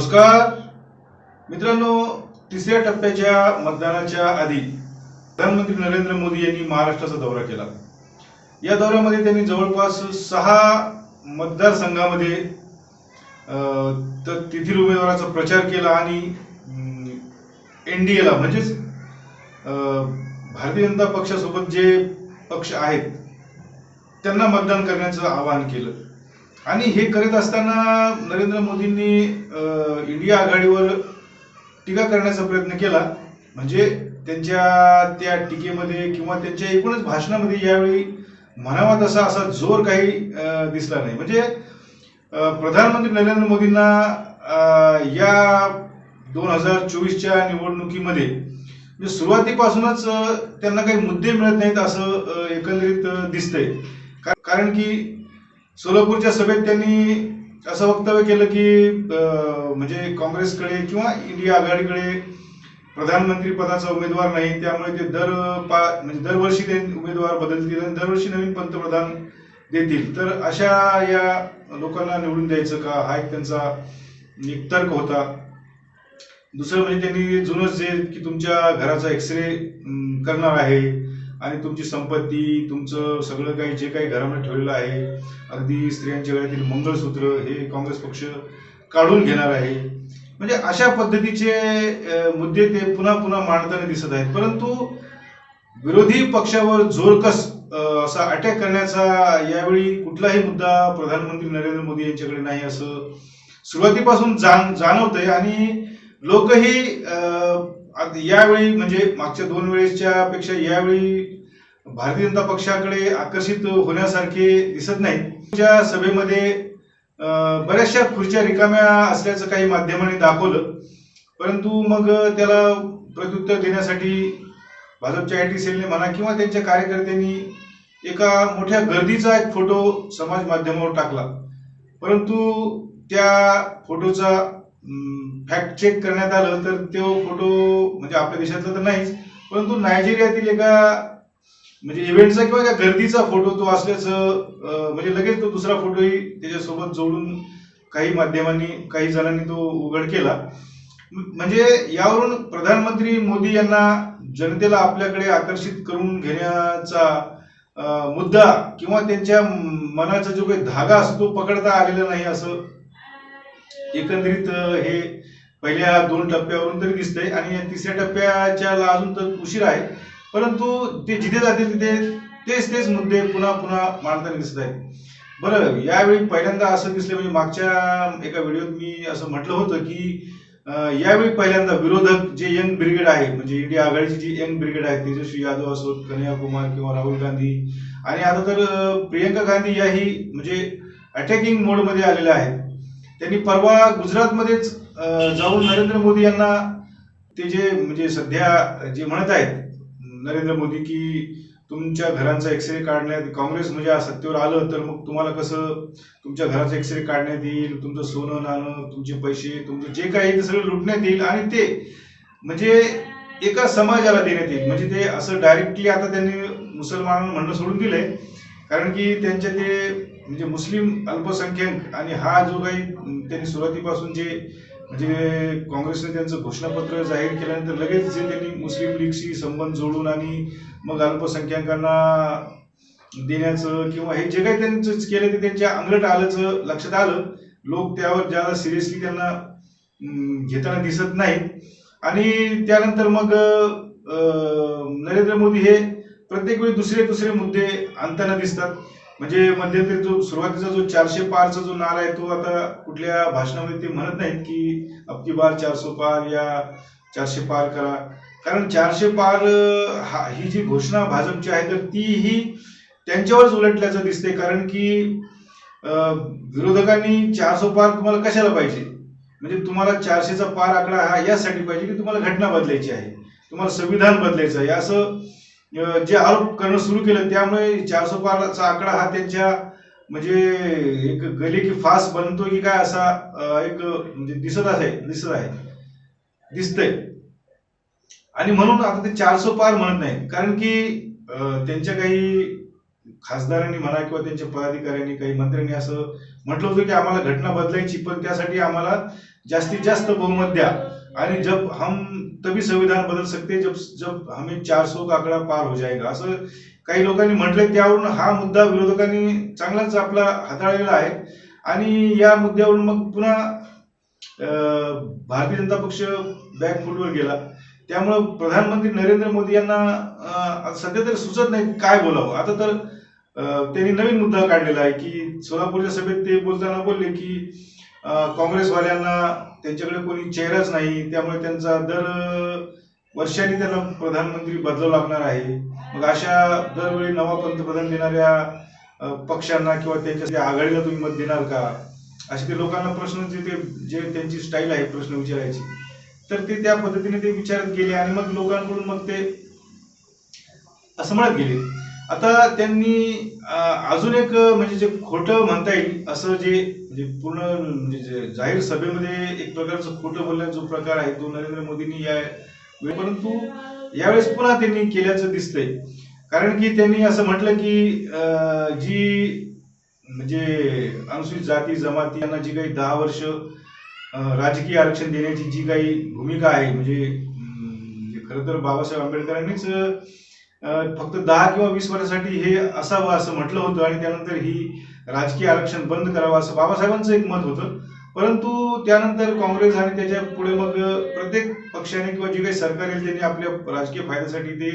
नमस्कार. मित्रांनो तिसऱ्या टप्प्याच्या मतदानाच्या आधी प्रधानमंत्री नरेंद्र मोदी यांनी महाराष्ट्राचा दौरा केला. या दौऱ्यामध्ये त्यांनी जवळपास सहा मतदारसंघामध्ये तर तेथील उमेदवाराचा प्रचार केला आणि एन डी एला म्हणजेच भारतीय जनता पक्षासोबत जे पक्ष आहेत त्यांना मतदान करण्याचं आवाहन केलं. आणि हे करत असताना नरेंद्र मोदींनी इंडिया आघाडीवर टीका करण्याचा प्रयत्न केला. म्हणजे त्यांच्या त्या टीकेमध्ये किंवा त्यांच्या एकूणच भाषणामध्ये यावेळी म्हणावा तसा असा जोर काही दिसला नाही. म्हणजे प्रधानमंत्री नरेंद्र मोदींना या दोन हजार चोवीसच्या निवडणुकीमध्ये म्हणजे सुरुवातीपासूनच त्यांना काही मुद्दे मिळत नाहीत असं एकंदरीत दिसतंय. का- कारण की सोलापूरच्या सभेत त्यांनी असं वक्तव्य केलं की म्हणजे काँग्रेसकडे किंवा इंडिया आघाडीकडे प्रधानमंत्री पदाचा उमेदवार नाही त्यामुळे ते दर पा म्हणजे दरवर्षी ते उमेदवार बदलतील आणि दरवर्षी नवीन पंतप्रधान देतील. तर अशा या लोकांना निवडून द्यायचं का? हा एक त्यांचा एक तर्क होता. दुसरं म्हणजे त्यांनी जुनंच जे की तुमच्या घराचा एक्सरे करणार आहे आणि तुमची संपत्ती तुमचं सगळं काही जे काही घरामध्ये ठेवलेलं आहे अगदी स्त्रियांच्या वेळातील मंगळसूत्र हे काँग्रेस पक्ष काढून घेणार आहे. म्हणजे अशा पद्धतीचे मुद्दे ते पुन्हा पुन्हा मांडताना दिसत आहेत. परंतु विरोधी पक्षावर जोरकस असा अटॅक करण्याचा यावेळी कुठलाही मुद्दा प्रधानमंत्री नरेंद्र मोदी यांच्याकडे नाही असं सुरुवातीपासून जाण जाणवतंय. आणि लोकही आज यावेळी म्हणजे मागच्या दोन वेळेसच्या पेक्षा यावेळी भारतीय जनता पक्षाकडे आकर्षित होण्यासारखे दिसत नाहीत त्या सभेमध्ये बऱ्याचशा खुर्च्या रिकाम्या असल्याचं काही माध्यमांनी दाखवलं. परंतु मग त्याला प्रत्युत्तर देण्यासाठी भाजपच्या आय टी सेलने म्हणा किंवा त्यांच्या कार्यकर्त्यांनी एका मोठ्या गर्दीचा एक फोटो समाज माध्यमावर टाकला. परंतु त्या फोटोचा फॅक्ट चेक करण्यात आलं तर तो फोटो म्हणजे आपल्या देशातला तर नाहीच परंतु नायजेरियातील एका म्हणजे इव्हेंटचा किंवा एका गर्दीचा फोटो तो असल्याचं म्हणजे लगेच तो दुसरा फोटोही त्याच्यासोबत जोडून काही माध्यमांनी काही जणांनी तो उघड केला. म्हणजे यावरून प्रधानमंत्री मोदी यांना जनतेला आपल्याकडे आकर्षित करून घेण्याचा मुद्दा किंवा त्यांच्या मनाचा जो काही धागा असतो तो पकडता आलेला नाही असं एकंदरीत हे पहिल्या दोन टप्प्यावरून तरी दिसतंय आणि तिसऱ्या टप्प्याच्या अजून तर उशीर आहे. परंतु ते जिथे जातील तिथे तेच तेच मुद्दे पुन्हा पुन्हा मांडताना दिसत आहेत. बरं यावेळी पहिल्यांदा असं दिसलं म्हणजे मागच्या एका व्हिडिओत मी असं म्हटलं होतं की यावेळी पहिल्यांदा विरोधक जे यंग ब्रिगेड आहे म्हणजे इंडिया आघाडीची जी यंग ब्रिगेड आहे तेजस्वी यादव असोत कन्याकुमार किंवा राहुल गांधी आणि आता तर प्रियंका गांधी याही म्हणजे अटॅकिंग मोडमध्ये आलेल्या आहेत. त्यांनी परवा गुजरातमध्येच जाऊन नरेंद्र मोदी यांना ते जे म्हणजे सध्या जे म्हणत आहेत नरेंद्र मोदी की तुमच्या घरांचा एक्सरे काढण्यात काँग्रेस म्हणजे सत्तेवर आलं तर मग तुम्हाला कसं तुमच्या घराचा एक्सरे काढण्यात येईल तुमचं सोनं नाणं तुमचे पैसे तुमचं जे काही ते सगळं लुटण्यात येईल आणि ते म्हणजे एका समाजाला देण्यात येईल. म्हणजे ते असं डायरेक्टली आता त्यांनी मुसलमानांना म्हणणं सोडून दिलंय. कारण की त्यांच्या ते म्हणजे मुस्लिम अल्पसंख्याक आणि हा जो काही त्यांनी सुरुवातीपासून जे म्हणजे काँग्रेसने त्यांचं घोषणापत्र जाहीर केल्यानंतर लगेच जे त्यांनी मुस्लिम लीगशी संबंध जोडून आणि मग अल्पसंख्याकांना देण्याचं किंवा हे जे काही त्यांचं केलं ते त्यांच्या अंगलट आल्याचं लक्षात आलं लोक त्यावर ज्यादा सिरियसली त्यांना घेताना दिसत नाहीत आणि त्यानंतर मग नरेंद्र मोदी हे प्रत्येक वेळी दुसरे दुसरे मुद्दे आणताना दिसतात. म्हणजे मध्यंतरी जो सुरुवातीचा जो चारशे पारचा जो नारा आहे तो आता कुठल्या भाषणामध्ये ते म्हणत नाहीत की अबकी बार चारशे पार या चारशे पार करा. कारण चारशे पार हा ही जी घोषणा भाजपची आहे तर ती ही त्यांच्यावरच उलटल्याचं दिसते कारण की विरोधकांनी चारशे पार तुम्हाला कशाला पाहिजे? म्हणजे तुम्हाला चारशेचा पार आकडा हा यासाठी पाहिजे की तुम्हाला घटना बदलायची आहे? तुम्हाला संविधान बदलायचं आहे? असं जे आरोप करणं सुरू केलं त्यामुळे चारशे पारचा आकडा हा त्यांच्या म्हणजे एक गली की फास बनतो की काय असा एक म्हणजे दिसत आहे दिसत आहे. दिसतंय. आणि म्हणून आता ते चारशे पार म्हणत नाही. कारण की त्यांच्या काही खासदारांनी म्हणा किंवा त्यांच्या पदाधिकाऱ्यांनी काही मंत्र्यांनी असं म्हटलं होतं की आम्हाला घटना बदलायची पण त्यासाठी आम्हाला जास्तीत जास्त बहुमत द्या. आणि जब हम तभी संविधान बदल सकते जब जब हमें चार सो का आकडा पार हो जाएगा। असं काही लोकांनी म्हटलंय त्यावरून हा मुद्दा विरोधकांनी चांगलाच आपला हाताळलेला आहे. आणि या मुद्द्यावरून मग पुन्हा भारतीय जनता पक्ष बॅकफुटवर गेला. त्यामुळं प्रधानमंत्री नरेंद्र मोदी यांना सध्या तरी सुचत नाही काय बोलावं. आता तर त्यांनी नवीन मुद्दा काढलेला आहे की सोलापूरच्या सभेत ते बोलताना बोलले की काँग्रेसवाल्यांना त्यांच्याकडे कोणी चेहराच नाही त्यामुळे त्यांचा दर वर्षाने वर्षांनी त्यांना प्रधानमंत्री बदलावं लागणार आहे. मग अशा दरवेळी नवा पंतप्रधान देणाऱ्या पक्षांना किंवा त्यांच्या आघाडीला तुम्ही मत देणार का? असे ते लोकांना प्रश्न जे ते जे त्यांची स्टाईल आहे प्रश्न विचारायची. तर ते त्या पद्धतीने ते विचारत गेले आणि मग लोकांकडून मग ते असं म्हणत गेले. आता त्यांनी अजून एक म्हणजे जे खोटं म्हणता येईल असं जे म्हणजे पूर्ण म्हणजे जे जाहीर सभेमध्ये एक प्रकारचं खोटं बोलण्याचा जो प्रकार आहे तो नरेंद्र मोदींनी या परंतु यावेळेस पुन्हा त्यांनी केल्याचं दिसतंय. कारण की त्यांनी असं म्हटलं की जी म्हणजे अनुसूचित जाती जमाती यांना जी काही दहा वर्ष राजकीय आरक्षण देण्याची जी काही भूमिका आहे म्हणजे, म्हणजे खरं तर बाबासाहेब आंबेडकरांनीच फक्त दहा किंवा वीस वर्षासाठी हे असावं असं म्हटलं होतं आणि त्यानंतर ही राजकीय आरक्षण बंद करावं असं बाबासाहेबांचं एक मत होतं. परंतु त्यानंतर काँग्रेस आणि त्याच्या पुढे मग प्रत्येक पक्षाने किंवा जे काही सरकार येईल त्यांनी आपल्या राजकीय फायद्यासाठी ते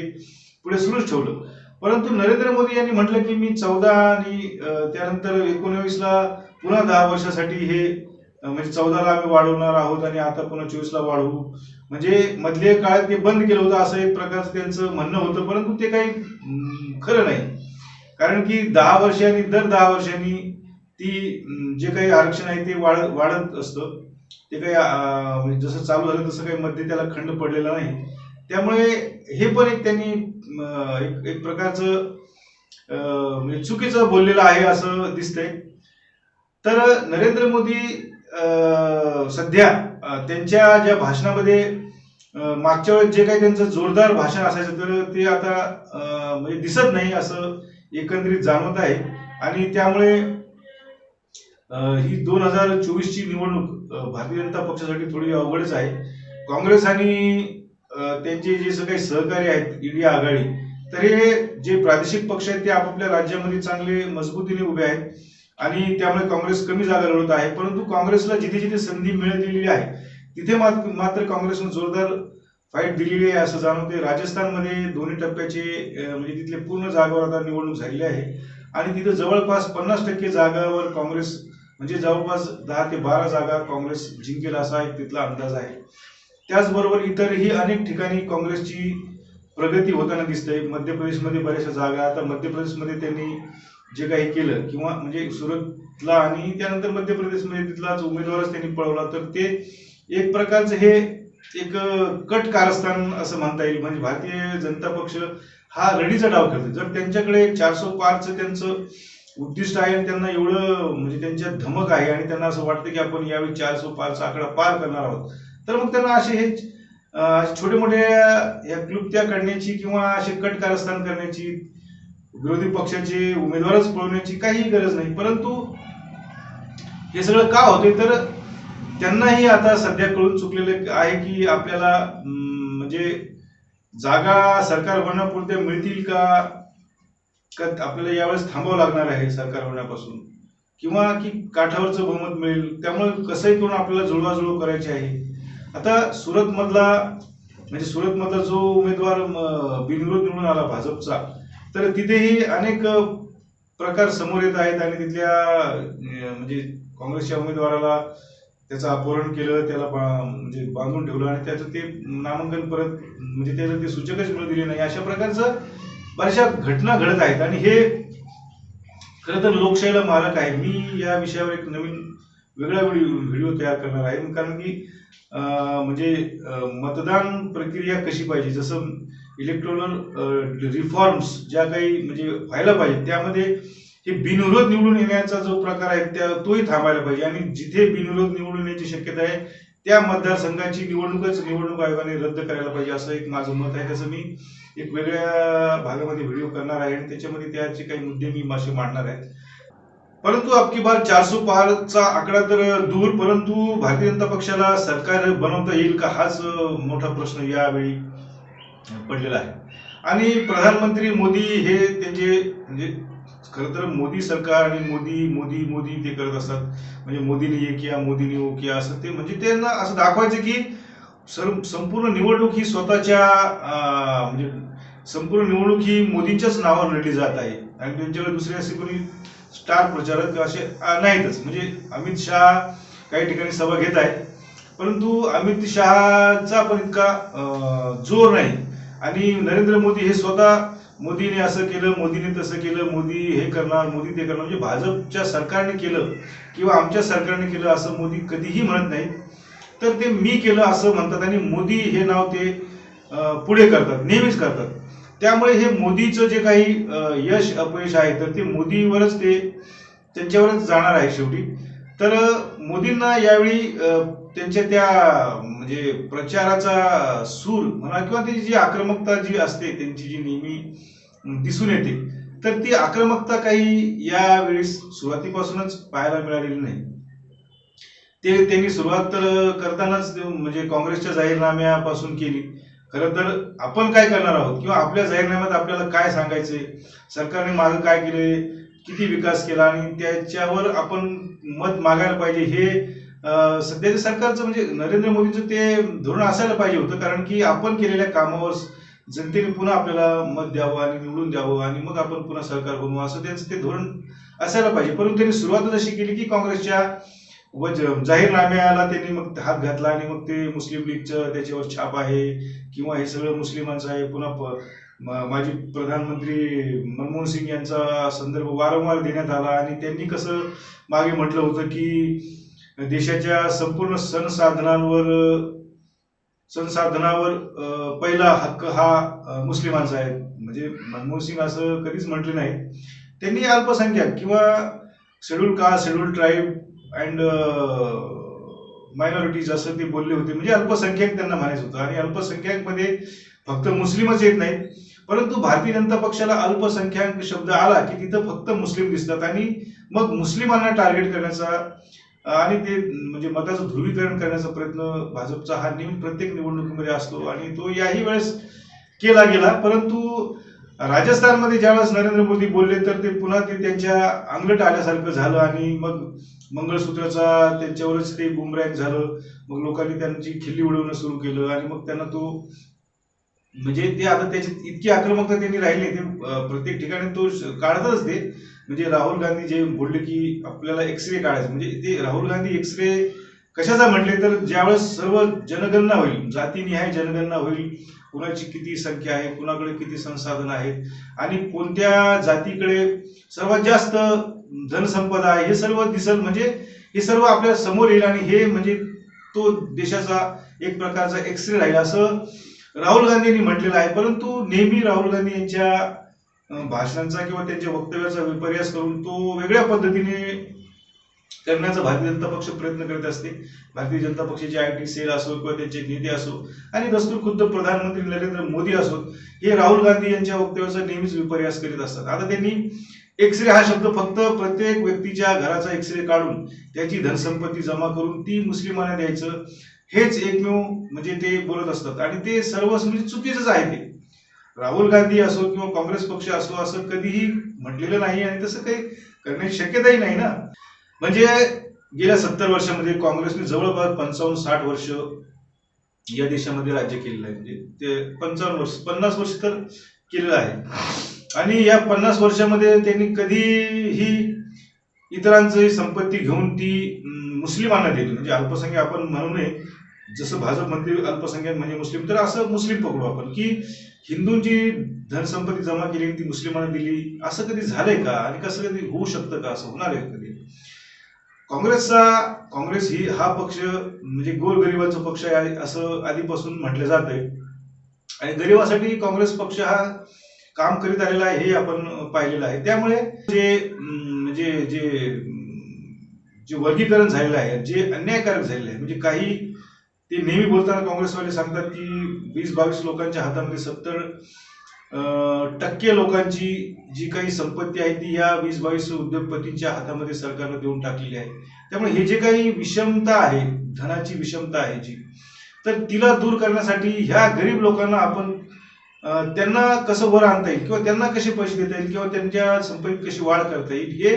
पुढे सुरूच ठेवलं. परंतु नरेंद्र मोदी यांनी म्हटलं की मी चौदा आणि त्यानंतर एकोणवीसला पुन्हा दहा वर्षासाठी हे म्हणजे चौदाला आम्ही वाढवणार आहोत आणि आता पुन्हा चोवीसला वाढवू. म्हणजे मधल्या काळात ते बंद केलं होतं असं एक प्रकारचं त्यांचं म्हणणं होतं परंतु ते काही खरं नाही. कारण की दहा वर्षांनी दर दहा वर्षांनी ती जे काही आरक्षण आहे ते वाढ वाढत असतं. ते काही म्हणजे जसं चालू झालं तसं काही मध्ये त्याला खंड पडलेला नाही. त्यामुळे हे पण एक त्यांनी एक एक प्रकारचं म्हणजे चुकीचं बोललेलं आहे असं दिसतंय. तर नरेंद्र मोदी सध्या त्यांच्या ज्या भाषणामध्ये मागच्या वेळेस जे काही त्यांचं जोरदार भाषण असायचं तर ते आता म्हणजे दिसत नाही असं एकंदरीत जाणवत आहे. आणि त्यामुळे ही दोन हजार चोवीसची निवडणूक भारतीय जनता पक्षासाठी थोडी अवघडच आहे. काँग्रेस आणि त्यांचे जे सगळे सहकारी आहेत इंडिया आघाडी तर हे जे प्रादेशिक पक्ष आहेत ते आपापल्या राज्यामध्ये चांगले मजबूतीने उभे आहेत. आणि त्यामुळे काँग्रेस कमी जागा लढवत आहे. परंतु काँग्रेसला जिथे जिथे संधी मिळालेली आहे तिथे मात्र मात्र काँग्रेसनं जोरदार फाईट दिलेली आहे असं जाणवते राजस्थानमध्ये दोन्ही टप्प्याचे म्हणजे तिथले पूर्ण जागावर आता निवडणूक झालेली आहे. आणि तिथं जवळपास पन्नास टक्के जागावर काँग्रेस म्हणजे जवळपास दहा ते बारा जागा काँग्रेस जिंकेल असा एक तिथला अंदाज आहे. त्याचबरोबर इतरही अनेक ठिकाणी काँग्रेसची प्रगती होताना दिसते मध्य प्रदेशमध्ये बऱ्याचशा जागा आता मध्य प्रदेशमध्ये त्यांनी जे काही केलं किंवा म्हणजे सुरतला आणि त्यानंतर मध्य प्रदेशमध्ये तिथलाच उमेदवारच त्यांनी पळवला तर ते एक प्रकारचं हे एक कट कारस्थान असं म्हणता येईल. म्हणजे भारतीय जनता पक्ष हा रडीचा डाव करतो जर त्यांच्याकडे चारशे पारचं त्यांचं उद्दिष्ट आहे आणि त्यांना एवढं म्हणजे त्यांच्यात धमक आहे आणि त्यांना असं वाटतं की आपण यावेळी चारशे पारचा आकडा पार करणार आहोत तर मग त्यांना असे हे छोटे मोठे या क्लुप्त्या काढण्याची किंवा असे कट कारस्थान करण्याची विरोधी पक्षाचे उमेदवारच पळवण्याची काही गरज नाही. परंतु हे सगळं का होते तर त्यांनाही आता सध्या कळून चुकलेलं आहे की आपल्याला म्हणजे जागा सरकार बनण्यापुरत्या मिळतील का? का आपल्याला यावेळेस थांबावं लागणार आहे सरकार होण्यापासून किंवा की काठावरचं बहुमत मिळेल? त्यामुळे कसंही करून आपल्याला जुळवाजुळव करायची आहे. आता सुरतमधला म्हणजे सुरतमधला जो उमेदवार म, बिनविरोध निवडून आला भाजपचा तर तिथेही अनेक प्रकार समोर येत आहेत आणि तिथल्या म्हणजे काँग्रेसच्या उमेदवाराला त्याचं अपहरण केलं त्याला बा- म्हणजे बांधून ठेवलं आणि त्याचं ते नामांकन परत म्हणजे त्याचं ते सूचकच मिळू दिले नाही. अशा प्रकारचं बऱ्याचशा घटना घडत आहेत आणि हे खरं तर लोकशाहीला मारक आहे. मी या विषयावर एक नवीन वेगळा व्हिडिओ व्हिडिओ तयार करणार आहे. कारण की म्हणजे मतदान प्रक्रिया कशी पाहिजे? जसं इलेक्ट्रॉनल रिफॉर्म्स ज्या काही म्हणजे व्हायला पाहिजे त्यामध्ये हे बिनविरोध निवडून येण्याचा जो प्रकार आहे त्या तोही थांबायला पाहिजे. आणि जिथे बिनविरोध निवडून येण्याची शक्यता आहे त्या मतदारसंघाची निवडणूकच निवडणूक आयोगाने रद्द करायला पाहिजे असं एक माझं मत आहे. त्याचं मी एक वेगळ्या भागामध्ये व्हिडिओ करणार आहे आणि त्याच्यामध्ये त्याचे काही मुद्दे मी मासे मांडणार आहेत. परंतु अबकी बार चारसो पारचा आकडा तर दूर परंतु भारतीय जनता पक्षाला सरकार बनवता येईल का? हाच मोठा प्रश्न यावेळी पडलेला आहे. आणि प्रधानमंत्री मोदी हे त्यांचे म्हणजे खरं तर मोदी सरकार आणि मोदी मोदी मोदी ते करत असतात. म्हणजे मोदीने ये किया मोदीने ओ किया असं ते म्हणजे त्यांना असं दाखवायचं की सर्व संपूर्ण निवडणूक ही स्वतःच्या म्हणजे संपूर्ण निवडणूक ही मोदींच्याच नावावर लढली जात आहे. आणि त्यांच्याकडे दुसरे असे कोणी स्टार प्रचारक असे नाहीतच. म्हणजे अमित शहा काही ठिकाणी सभा घेत आहेत परंतु अमित शहाचा पण इतका जोर नाही. आणि नरेंद्र मोदी हे स्वतः मोदीने असं केलं मोदीने तसं केलं मोदी हे करणार मोदी ते करणार. म्हणजे भाजपच्या सरकारने केलं किंवा आमच्या सरकारने केलं असं मोदी कधीही म्हणत नाही तर ते मी केलं असं म्हणतात आणि मोदी हे नाव ते पुढे करतात नेहमीच करतात. त्यामुळे हे मोदीचं जे काही यश अपयश आहे तर ते मोदीवरच ते त्यांच्यावरच जाणार आहे शेवटी. तर मोदींना यावेळी त्यांच्या त्या म्हणजे प्रचाराचा सूर म्हणा किंवा त्याची जी आक्रमकता जी असते त्यांची जी नेहमी दिसून येते तर ती आक्रमकता काही यावेळी सुरुवातीपासूनच पाहायला मिळालेली नाही. ते त्यांनी सुरुवात तर करतानाच म्हणजे काँग्रेसच्या जाहीरनाम्यापासून केली. खरं तर आपण काय करणार आहोत? किंवा आपल्या जाहीरनाम्यात आपल्याला काय सांगायचंय? सरकारने मागं काय केले किती विकास केला? आणि त्याच्यावर आपण मत मागायला पाहिजे हे सध्याच्या सरकारचं म्हणजे नरेंद्र मोदींचं ते धोरण असायला पाहिजे होतं कारण की आपण केलेल्या कामावर जनतेने पुन्हा आपल्याला मत द्यावं आणि निवडून द्यावं आणि मग आपण पुन्हा सरकार बनवू असं त्यांचं ते धोरण असायला पाहिजे. परंतु त्यांनी सुरुवातच अशी केली की काँग्रेसच्या व ज- जाहीरनाम्याला त्यांनी मग हात घातला आणि मग ते मुस्लिम लीगचं त्याच्यावर छाप आहे किंवा हे सगळं मुस्लिमांचं आहे. पुन्हा प- माजी प्रधानमंत्री मनमोहन सिंग यांचा संदर्भ वारंवार देण्यात आला आणि त्यांनी कसं मागे म्हटलं होतं की देशाच्या संपूर्ण संसाधनांवर सण साधनावर पहिला हक्क हा मुस्लिमांचा आहे. म्हणजे मनमोहन सिंग असं कधीच म्हटले नाही. त्यांनी अल्पसंख्याक किंवा schedule caste schedule tribe and minorities असं ते बोलले होते. म्हणजे अल्पसंख्याक त्यांना म्हणायचं होतं. आणि अल्पसंख्याकमध्ये फक्त मुस्लिमच येत नाहीत परंतु भारतीय जनता पक्षाला अल्पसंख्याक शब्द आला की तिथं फक्त मुस्लिम दिसतात. आणि मग मुस्लिमांना टार्गेट करण्याचा आणि ते म्हणजे मताचं ध्रुवीकरण करण्याचा प्रयत्न भाजपचा हा नेहमी प्रत्येक निवडणुकीमध्ये असतो आणि तो याही वेळेस केला गेला. परंतु राजस्थानमध्ये ज्यावेळेस नरेंद्र मोदी बोलले तर ते पुन्हा ते त्यांच्या अंगलट आल्यासारखं झालं आणि मग मंगळसूत्राचा त्यांच्यावरच ते बुमरॅक झालं. मग लोकांनी त्यांची खिल्ली उडवणं सुरू केलं आणि मग त्यांना तो म्हणजे ते आता त्याची इतकी आक्रमकता त्यांनी राहिली ते प्रत्येक ठिकाणी तो श- ते. म्हणजे राहुल गांधी जे बोलले की आपल्याला एक्सरे काढायचं म्हणजे ते राहुल गांधी एक्सरे कशाचा म्हटले तर ज्यावेळेस सर्व जनगणना होईल जातीनिहाय जनगणना होईल कुणाची किती संख्या आहे कुणाकडे किती संसाधन आहेत आणि कोणत्या जातीकडे सर्वात जास्त धनसंपदा आहे हे सर्व दिसल म्हणजे हे सर्व आपल्यासमोर येईल आणि हे म्हणजे तो देशाचा एक प्रकारचा एक्सरे राहील असं राहुल गांधींनी म्हटलेलं आहे. परंतु नेहमी राहुल गांधी यांच्या भाषणांचा किंवा त्यांच्या वक्तव्याचा विपर्यास करून तो वेगळ्या पद्धतीने करण्याचा भारतीय जनता पक्ष प्रयत्न करत असते. भारतीय जनता पक्षाचे आय टी सेल असो किंवा त्यांचे नेते असो आणि दस्तूर खुद्द प्रधानमंत्री नरेंद्र मोदी असोत हे राहुल गांधी यांच्या वक्तव्याचा नेहमीच विपर्यास करीत असतात. आता त्यांनी एक्सरे हा शब्द फक्त प्रत्येक व्यक्तीच्या घराचा एक्सरे काढून त्याची धनसंपत्ती जमा करून ती मुस्लिमांना द्यायचं हेच एकमेव म्हणजे ते बोलत असतात. आणि ते सर्व म्हणजे चुकीचंच आहे ते. राहुल गांधी असो किंवा काँग्रेस पक्ष असो असं कधीही म्हटलेलं नाही आणि तसं काही करण्याची शक्यताही नाही ना. म्हणजे गेल्या सत्तर वर्षामध्ये काँग्रेसने जवळपास पंचावन्न साठ वर्ष या देशामध्ये राज्य केलेलं आहे. म्हणजे ते पंचावन्न वर्ष पन्नास वर्ष तर केलेलं आहे. आणि या पन्नास वर्षामध्ये त्यांनी कधीही इतरांची संपत्ती घेऊन ती मुस्लिमांना दिली. म्हणजे अल्पसंख्याक आपण म्हणू नये. जसं भाजप म्हणते अल्पसंख्याक म्हणजे मुस्लिम तर असं मुस्लिम पकडू आपण की हिंदूंची धनसंपत्ती जमा केली आणि ती मुस्लिमांना दिली असं कधी झालंय का? आणि कसं कधी होऊ शकतं का? असं होणार आहे कधी? काँग्रेसचा काँग्रेस ही हा पक्ष म्हणजे गोरगरिबाचा पक्ष आहे असं आधीपासून म्हटलं जात आहे आणि गरिबासाठी काँग्रेस पक्ष हा काम करीत आलेला आहे हे आपण पाहिलेलं आहे. त्यामुळे जे म्हणजे जे जे वर्गीकरण झालेलं आहे जे अन्यायकारक झालेलं आहे म्हणजे काही ते नेहमी बोलताना काँग्रेसवाले सांगतात की वीस बावीस लोकांच्या हातामध्ये सत्तर टक्के लोकांची जी काही संपत्ती आहे ती या वीस बावीस उद्योगपतींच्या हातामध्ये सरकारनं देऊन टाकलेली आहे. त्यामुळे हे जे काही विषमता आहे धनाची विषमता आहे जी तर तिला दूर करण्यासाठी ह्या गरीब लोकांना आपण त्यांना कसं वर आणता येईल किंवा त्यांना कसे पैसे देता येईल किंवा त्यांच्या संपत्तीत कशी वाढ करता येईल हे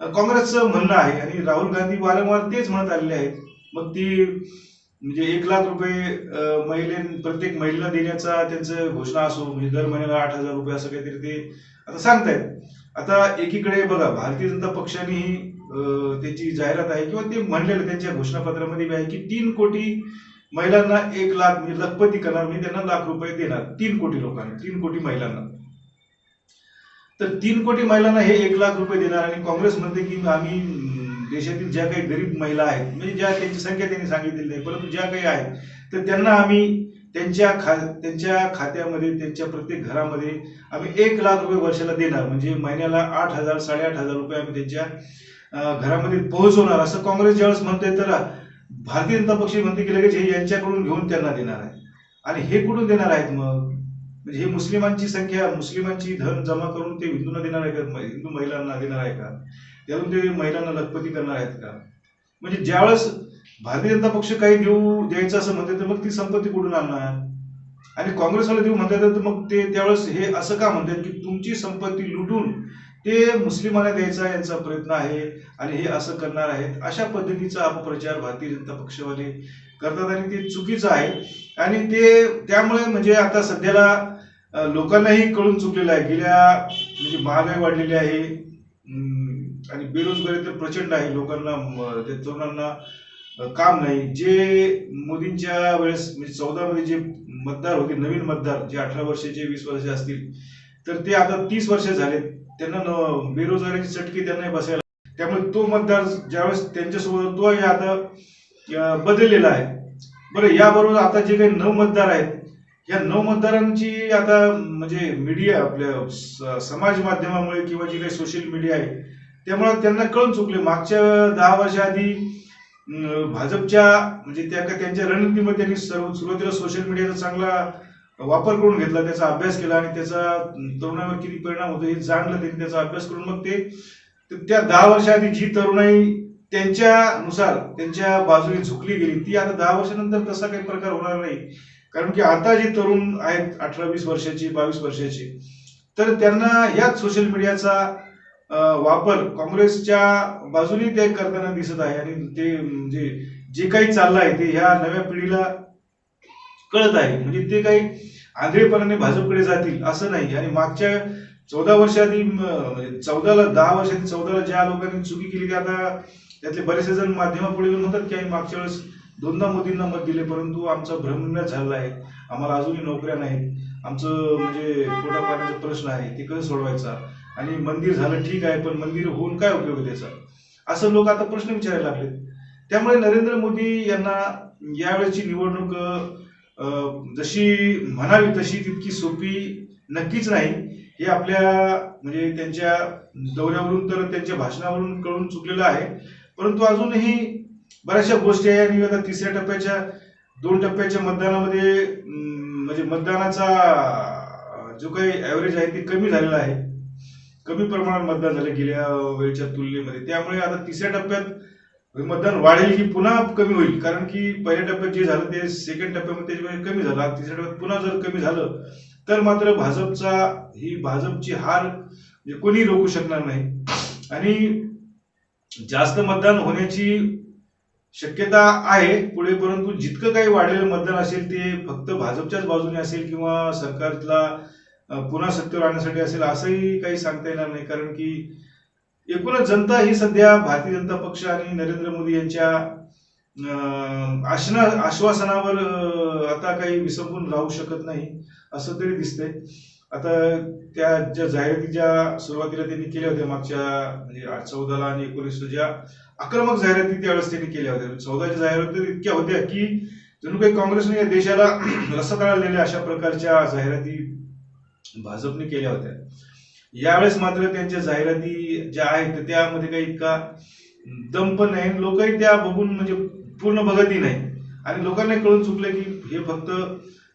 काँग्रेसचं म्हणणं आहे. आणि राहुल गांधी वारंवार तेच म्हणत आलेले आहेत. मग ती म्हणजे एक लाख रुपये महिले प्रत्येक महिलेला देण्याचा त्यांचं घोषणा असो म्हणजे दर महिन्याला आठ हजार रुपये असं काहीतरी ते आता सांगतायत. आता एकीकडे बघा भारतीय जनता पक्षानेही ही त्याची जाहिरात आहे किंवा ते म्हणलेलं त्यांच्या घोषणापत्रामध्ये आहे की तीन कोटी महिलांना एक लाख म्हणजे लखपती करणार म्हणजे त्यांना लाख रुपये देणार तीन कोटी लोकांना तीन कोटी महिलांना. तर तीन कोटी महिलांना हे एक लाख रुपये देणार आणि काँग्रेस म्हणते की आम्ही देशातील ज्या काही गरीब महिला आहेत म्हणजे ज्या त्यांची संख्या त्यांनी सांगितलेली नाही परंतु ज्या काही आहेत तर त्यांना आम्ही त्यांच्या खा त्यांच्या खात्यामध्ये त्यांच्या प्रत्येक घरामध्ये आम्ही एक लाख रुपये वर्षाला देणार. म्हणजे महिन्याला आठ हजार साडेआठ हजार रुपये आम्ही त्यांच्या घरामध्ये पोहोचवणार. असं काँग्रेस ज्यावेळेस म्हणते तर भारतीय जनता पक्ष म्हणते की लगेच हे यांच्याकडून घेऊन त्यांना देणार आहे. आणि हे कुठून देणार आहेत मग? म्हणजे हे मुस्लिमांची संख्या मुस्लिमांची धन जमा करून ते हिंदूंना देणार आहे का? हिंदू महिलांना देणार आहे का? त्यातून ते महिलांना लखपती करणार आहेत का? म्हणजे ज्यावेळेस भारतीय जनता पक्ष काही देऊ द्यायचं असं म्हणते तर मग ती संपत्ती कुठून आणणार? आणि काँग्रेसवाले देऊ म्हणतात तर मग ते त्यावेळेस हे असं का म्हणतात की तुमची संपत्ती लुटून ते मुस्लिमांना द्यायचा यांचा प्रयत्न आहे आणि हे असं करणार आहेत अशा पद्धतीचा अपप्रचार भारतीय जनता पक्षवाले करतात आणि ते चुकीचं आहे. आणि ते त्यामुळे म्हणजे आता सध्याला लोकांनाही कळून चुकलेलं आहे. गेल्या म्हणजे महागाई वाढलेली आहे. आणि बेरोजगारी तर प्रचंड आहे. लोकांना ते तरुणांना काम नाही. जे मोदींच्या वेळेस म्हणजे चौदा मध्ये जे मतदार होते नवीन मतदार जे अठरा वर्षाचे वीस वर्षाचे असतील तर ते आता तीस वर्ष झाले त्यांना बेरोजगारीची चटकी त्यांना बसायला त्यामुळे तो मतदार ज्यावेळेस त्यांच्यासोबत तो आता बदललेला आहे. बरं याबरोबर आता जे काही नऊ मतदार आहेत या नऊ मतदारांची आता म्हणजे मीडिया आपल्या स- समाज माध्यमामुळे किंवा जे काही सोशल मीडिया आहे त्यामुळे त्यांना कळून चुकले. मागच्या दहा वर्षाआधी भाजपच्या म्हणजे त्या त्यांच्या रणनीतीमध्ये त्यांनी सर्व सुरुवातीला सोशल मीडियाचा चांगला वापर करून घेतला. त्याचा अभ्यास केला आणि त्याचा तरुणावर किती परिणाम होतो हे जाणलं. त्यांनी त्याचा अभ्यास करून मग ते तर त्या दहा वर्षाआधी जी तरुणाई त्यांच्यानुसार त्यांच्या बाजूने झुकली गेली ती आता दहा वर्षानंतर तसा काही प्रकार होणार नाही. कारण की आता जे तरुण आहेत अठरा वीस वर्षाची बावीस वर्षाची तर त्यांना याच सोशल मीडियाचा वापर काँग्रेसच्या बाजूने ते करताना दिसत आहे आणि ते म्हणजे जे काही चाललं आहे ते ह्या नव्या पिढीला कळत आहे. म्हणजे ते काही आंधळेपणाने भाजपकडे जातील असं नाही. आणि मागच्या चौदा वर्षाआधी म्हणजे चौदाला दहा वर्षांनी चौदाला ज्या लोकांनी चुकी केली ते आता त्यातले बरेचसे जण माध्यमापुढे येऊन म्हणतात की आम्ही मागच्या वेळेस दोनदा मोदींना मत दिले परंतु आमचा भ्रमण झाला आहे. आम्हाला अजूनही नोकऱ्या नाहीत. आमचं म्हणजे पोटा पाण्याचा प्रश्न आहे. ते कसं सोडवायचा? आणि मंदिर झालं ठीक आहे पण मंदिर होऊन काय उपयोग आहे त्याचा? असं लोक आता प्रश्न विचारायला लागलेत. त्यामुळे नरेंद्र मोदी यांना यावेळेची निवडणूक जशी म्हणावी तशी तितकी सोपी नक्कीच नाही. हे आपल्या म्हणजे त्यांच्या दौऱ्यावरून तर त्यांच्या भाषणावरून कळून चुकलेलं आहे. परंतु अजूनही बऱ्याचशा गोष्टी आहे आणि आता तिसऱ्या टप्प्याच्या दोन टप्प्याच्या मतदानामध्ये म्हणजे मतदानाचा जो काही ॲव्हरेज आहे ते कमी झालेला आहे. कमी प्रमाणात मतदान झालं गेल्या वेळच्या तुलनेमध्ये. त्यामुळे आता तिसऱ्या टप्प्यात मतदान वाढेल की पुन्हा कमी होईल? कारण की पहिल्या टप्प्यात जे झालं ते सेकंड टप्प्यामध्ये त्याच्यामध्ये कमी झालं. तिसऱ्या टप्प्यात पुन्हा जर कमी झालं तर मात्र भाजपचा ही भाजपची हार म्हणजे कोणी रोखू शकणार नाही. आणि जास्त मतदान होण्याची शक्यता आहे पुढे परंतु जितकं काही वाढलेलं मतदान असेल ते फक्त भाजपच्याच बाजूने असेल किंवा सरकारला पुन्हा सत्तेवर आणण्यासाठी असेल असंही काही सांगता येणार नाही. कारण की एकूणच जनता ही सध्या भारतीय जनता पक्ष आणि नरेंद्र मोदी यांच्या आश्ना आश्वासनावर आता काही विसंबून राहू शकत नाही असं तरी दिसतंय. आता त्या ज्या जाहिराती ज्या सुरुवातीला त्यांनी केल्या होत्या मागच्या म्हणजे चौदाला आणि एकोणीसला ज्या आक्रमक जाहिराती त्यावेळेस त्यांनी केल्या होत्या. चौदाच्या जाहिराती तर इतक्या होत्या की जणू काही काँग्रेसने या देशाला रसतळलेल्या अशा प्रकारच्या जाहिराती भाजपने केल्या होत्या. यावेळेस मात्र त्यांच्या जाहिराती ज्या आहेत तर त्यामध्ये काही इतका दम पण नाही लोकही त्या बघून म्हणजे पूर्ण बघतही नाही. आणि लोकांना कळून चुकलं की हे फक्त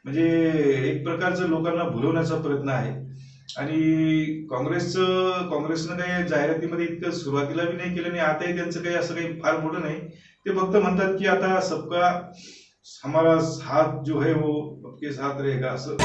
म्हणजे एक प्रकारचं लोकांना भुलवण्याचा प्रयत्न आहे. आणि काँग्रेसचं काँग्रेसनं काही जाहिरातीमध्ये इतकं सुरुवातीला बी नाही केलं आणि आताही त्यांचं काही असं काही फार मोठं नाही. ते फक्त म्हणतात की आता सबका हमारा हात जो है वो सबके साथ रहेगा असं.